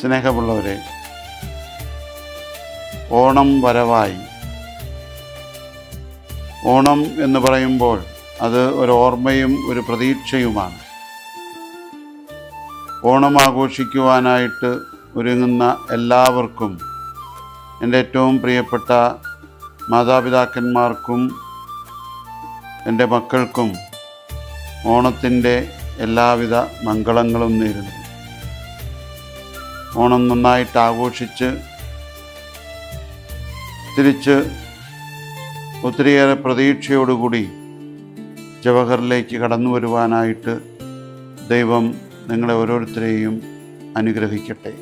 സ്നേഹമുള്ളവരെ ഓണം വരവായി. ഓണം എന്ന് പറയുമ്പോൾ അത് ഒരു ഓർമ്മയും ഒരു പ്രതീക്ഷയുമാണ്. ഓണം ആഘോഷിക്കുവാനായിട്ട് ഒരുങ്ങുന്ന എല്ലാവർക്കും എന്റെ ഏറ്റവും പ്രിയപ്പെട്ട മാതാപിതാക്കന്മാർക്കും എന്റെ മക്കൾക്കും ഓണത്തിന്റെ എല്ലാവിധ മംഗളങ്ങളും നേരുന്നു. ഓണം നന്നായിട്ട് ആഘോഷിച്ച് തിരിച്ച് ഒത്തിരിയേറെ പ്രതീക്ഷയോടുകൂടി ജവഹറിലേക്ക് കടന്നു വരുവാനായിട്ട് ദൈവം നിങ്ങളെ ഓരോരുത്തരെയും അനുഗ്രഹിക്കട്ടെ.